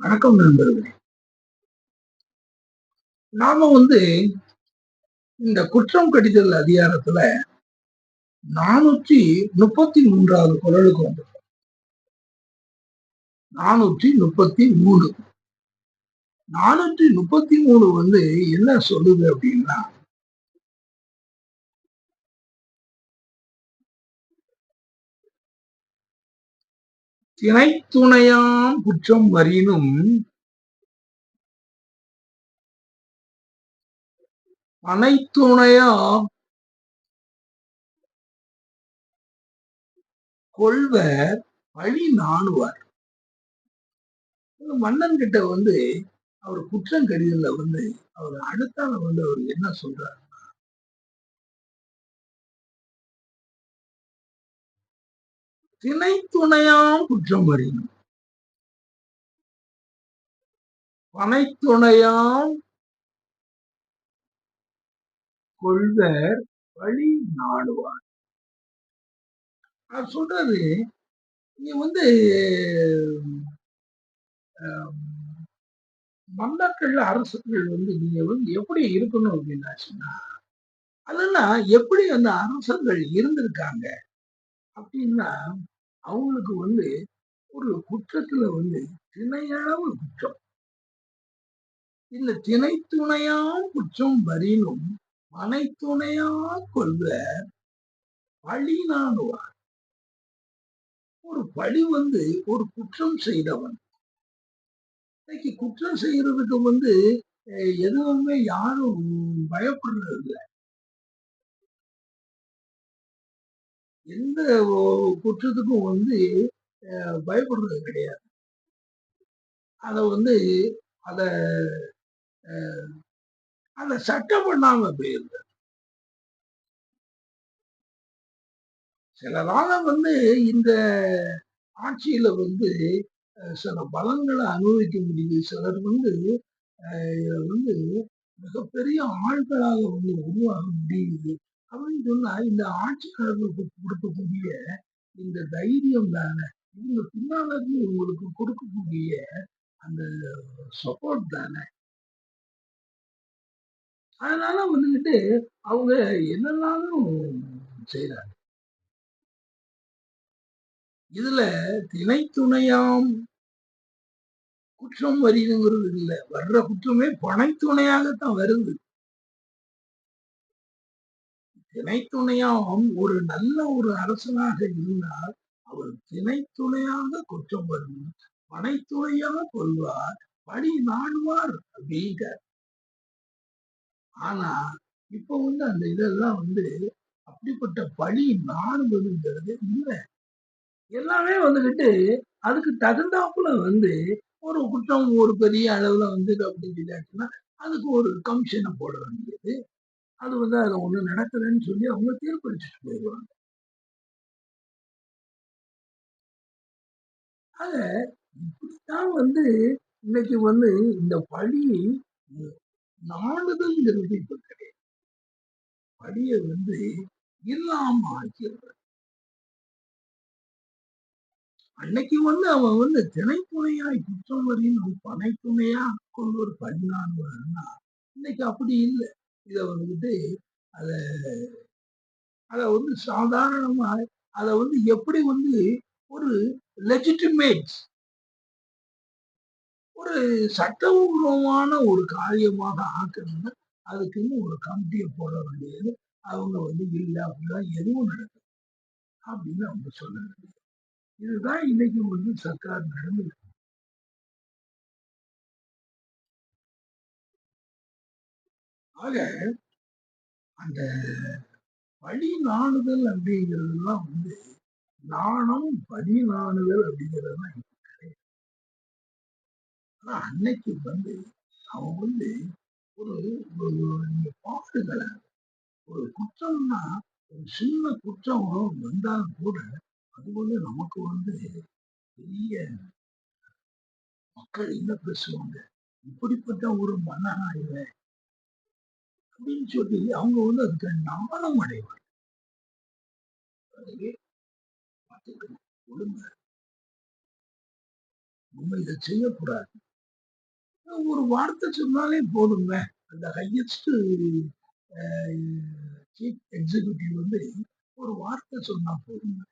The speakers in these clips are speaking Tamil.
வணக்கம் நண்பர்களே. நாம வந்து இந்த குற்றம் கடிதல் அதிகாரத்துல நானூற்றி முப்பத்தி மூன்றாவது குரலுக்கு வந்திருக்கோம். நானூற்றி முப்பத்தி மூணு நானூற்றி முப்பத்தி மூணு வந்து என்ன சொல்லுது அப்படின்னா திணைத்துணையாம் குற்றம் வரினும் அனைத்துணையா கொள்வர் வழி நாணுவார். மன்னன் கிட்ட வந்து அவர் குற்றம் கடிதல வந்து அவர் அடுத்தால வந்து அவர் என்ன சொல்றாரு திணைத்துணையாம் குற்றம் வரினும். பனைத்துணையாம் கொள்வர் வழி நாடுவார். அவர் சொல்றது நீ வந்து மன்னர்கள் அரசுகள் வந்து நீங்க வந்து எப்படி இருக்கணும் அப்படின்னா சொன்னா அதெல்லாம் எப்படி அந்த அரசர்கள் இருந்திருக்காங்க அப்படின்னா அவங்களுக்கு வந்து ஒரு குற்றத்துல வந்து திணையளவு குற்றம். இந்த திணை குற்றம் வரினும் மனை துணையா கொள்வ பழி ஒரு பழி வந்து ஒரு குற்றம் செய்தவன். இன்னைக்கு குற்றம் செய்யறதுக்கு வந்து எதுவுமே யாரும் பயப்படுறது இல்லை எந்த குற்றத்துக்கும் வந்து பயப்படுறது கிடையாது. அதை வந்து அதை அதை சட்டம் பண்ணாம போயிருந்த சிலரால வந்து இந்த ஆட்சியில வந்து சில பலங்களை அனுபவிக்க முடியுது. சிலர் வந்து வந்து மிகப்பெரிய ஆள்களாக வந்து உருவாக முடியுது. அப்படின்னு சொன்னா இந்த ஆட்சியாளர்களுக்கு கொடுக்கக்கூடிய இந்த தைரியம் தானே? இவங்க பின்னால உங்களுக்கு இவங்களுக்கு கொடுக்கக்கூடிய அந்த சப்போர்ட் தானே? அதனால வந்துகிட்டு அவங்க என்னென்னாலும் செய்யறாங்க இதுல திணை துணையாம் குற்றம் வருதுங்கிறது இல்லை. வர்ற குற்றமே பனைத்துணையாகத்தான் வருது. திணைத்துணையாம் ஒரு நல்ல ஒரு அரசனாக இருந்தால் அவர் திணைத்துணையாக குற்றம் வரும் பனைத்துணையாக கொள்வார் பணி நாடுவார் அப்படிங்க ஆனா இப்ப வந்து அந்த இதெல்லாம் வந்து அப்படிப்பட்ட பழி நாடுவதுங்கிறது இல்லை எல்லாமே வந்துகிட்டு அதுக்கு தகுந்தாப்புல வந்து ஒரு குற்றம் ஒரு பெரிய அளவுல வந்து அப்படின்னு அதுக்கு ஒரு கமிஷனை போட வேண்டியது. அது வந்து அதை ஒண்ணு நடக்கலைன்னு சொல்லி அவங்க தீர்ப்பளிச்சுட்டு போயிடுவாங்க. ஆக இப்படித்தான் வந்து இன்னைக்கு வந்து இந்த பழி நாடுதல் இப்ப கிடையாது. படிய வந்து இல்லாம ஆக்கிறது அன்னைக்கு வந்து அவன் வந்து திணைத்துணையாய் குற்றம் வரையும் பனைத்துணையா கொண்டு ஒரு பதினான்கு இன்னைக்கு அப்படி இல்லை. இதை வந்துட்டு அத அதை வந்து சாதாரணமா அதை வந்து எப்படி வந்து ஒரு லெஜிட்டிமேட் ஒரு சட்டபூர்வமான ஒரு காரியமாக ஆக்கணும்னா அதுக்குன்னு ஒரு கமிட்டியை போட வேண்டியது. அவங்க வந்து இல்லை அப்படிலாம் எதுவும் நடக்கும் அப்படின்னு அவங்க சொல்ல வேண்டியது. இதுதான் இன்னைக்கு வந்து சர்க்கார் நடந்து ஆக அந்த பழி நாணுதல் அப்படிங்கிறதுலாம் வந்து நாணம் பழி நாணுதல் அப்படிங்கிறது தான் ஆனா அன்னைக்கு வந்து அவன் வந்து ஒரு நீங்க பாடுகளை ஒரு குற்றம்னா ஒரு சின்ன குற்றம் வந்தாலும் கூட அது வந்து நமக்கு வந்து பெரிய மக்கள் என்ன பேசுவாங்க? இப்படிப்பட்ட ஒரு மன்னனா இல்லை அப்படின்னு சொல்லி அவங்க வந்து அதுக்கு நாணம் அடைவாங்க. ஒழுங்க. நம்ம இதை செய்யக்கூடாது. ஒரு வார்த்தை சொன்னாலே போதுங்க. அந்த ஹையஸ்ட் சீஃப் எக்ஸிக்யூட்டிவ் வந்து ஒரு வார்த்தை சொன்னா போதுங்க.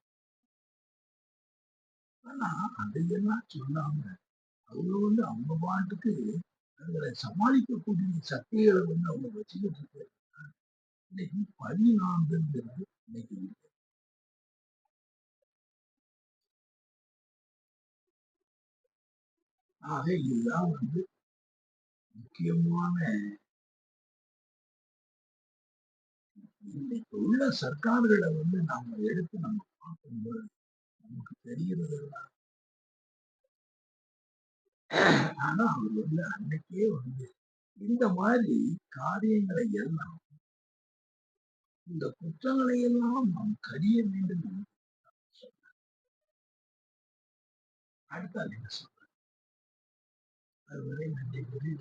ஆனா, அதையெல்லாம் சொல்லாம, அவங்க வந்து அவங்க பாட்டுக்கு அதுகள சமாளிக்கக்கூடிய சக்திகளை வந்து அவங்க வச்சுக்கிட்டு இன்னைக்கு பழி இன்னைக்கு ஆக இதுதான் வந்து முக்கியமான இன்னைக்கு உள்ள சர்க்கார்களை வந்து நாம எடுத்து நம்ம பார்க்கும்போது, நமக்கு தெரிகிறது ஆனா, அவர் வந்து அன்னைக்கே வந்து இந்த மாதிரி காரியங்களை எல்லாம் இந்த குற்றங்களை எல்லாம் நாம் கடிய வேண்டும் என்று சொன்னார். அடுத்த நீங்க அதுவரை நன்றி கூறி